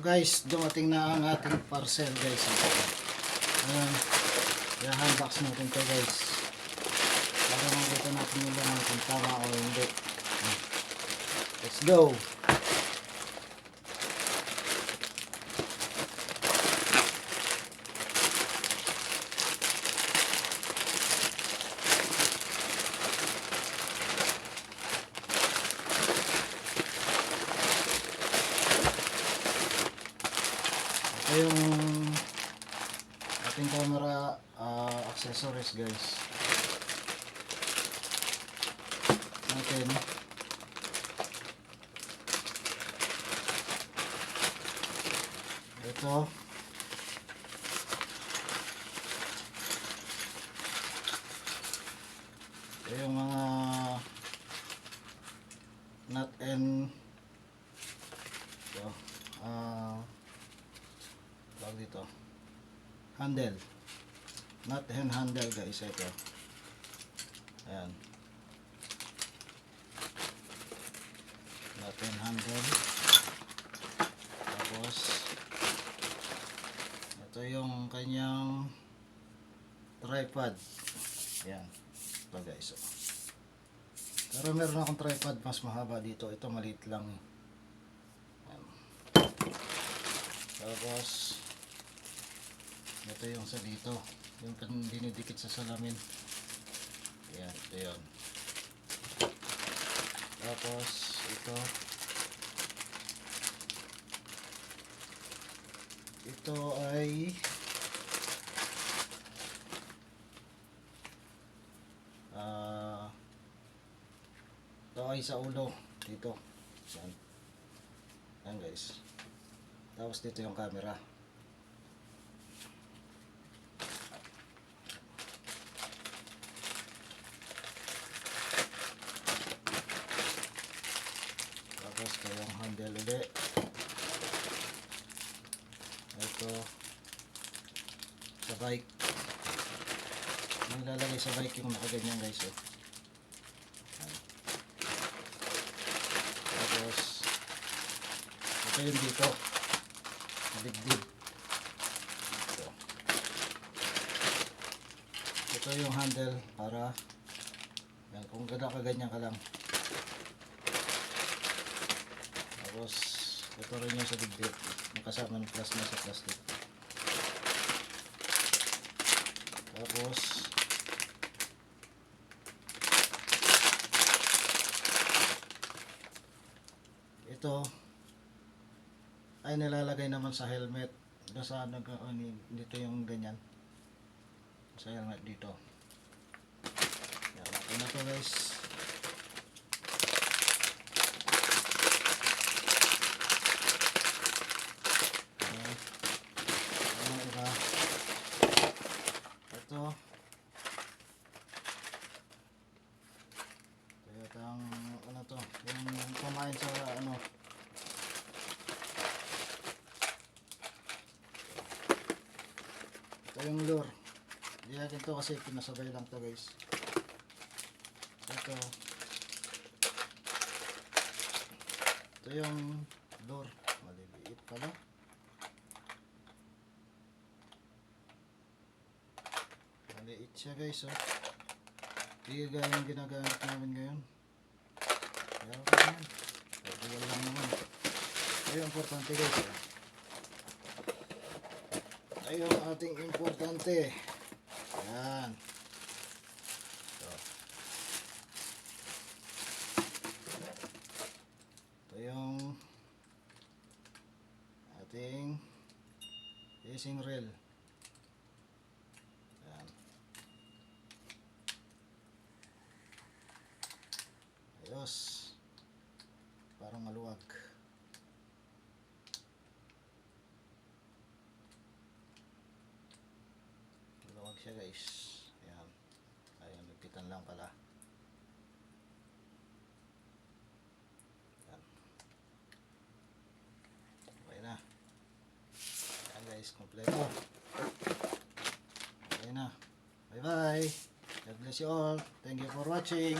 guys, dumating na ang ating parcel guys. Ayan. I-unbox natin to guys. Para makita natin yung kung tama o hindi. Let's go! Ito ating camera ah, accessories guys. Natin. Ito. Ito yung mga nut and ito, ah tawag dito. Handle. Not hand handle guys. Ito. Ayan. Not hand handle. Tapos ito yung kanyang tripod. Ayan. Ito guys. Oh. pero meron akong tripod mas mahaba dito. Ito maliit lang. Ayan. Tapos, ito yung sa dito. Yung kan dinidikit sa salamin. Ayan, ito yun. Tapos, ito. Ito ay ah ito ay sa ulo dito yan yan guys tapos dito yung camera. Tapos ito yung handle ulit. Ito sa bike. Yung lalagay sa bike yung nakaganyan guys. Oh. Tapos ito yung dito dibdib. Ito. Ito yung handle para yan, kung ganda ka ganyan ka lang. Tapos ito rin yung sa dibdib. Nakasama ng plus na sa plastic. Tapos ito ay nilalagay naman sa helmet. Nasa nag ano, dito yung ganyan. Sa helmet dito. Yan okay na to guys Ayan. Ano iba? ito ito yatang ano to yung pamain sa ano Ito yung lure. Hindi natin to kasi pinasabay lang to guys. Ito. Ito yung lure. Maliliit pala. Maliit siya guys oh. Hindi gaya yung ginagamit namin ngayon. Kaya. Pagbuwal lang naman. Ito yung importante guys oh ay yung ating importante. Yan. Ito. Ito yung ating racing rail. Yan. Ayos. Parang maluwag. Maluwag siya guys. Ayan. Ayan, nagpitan lang pala. Ayan. Okay na. Ayan guys, kompleto. Okay na. Bye bye. God bless you all. Thank you for watching.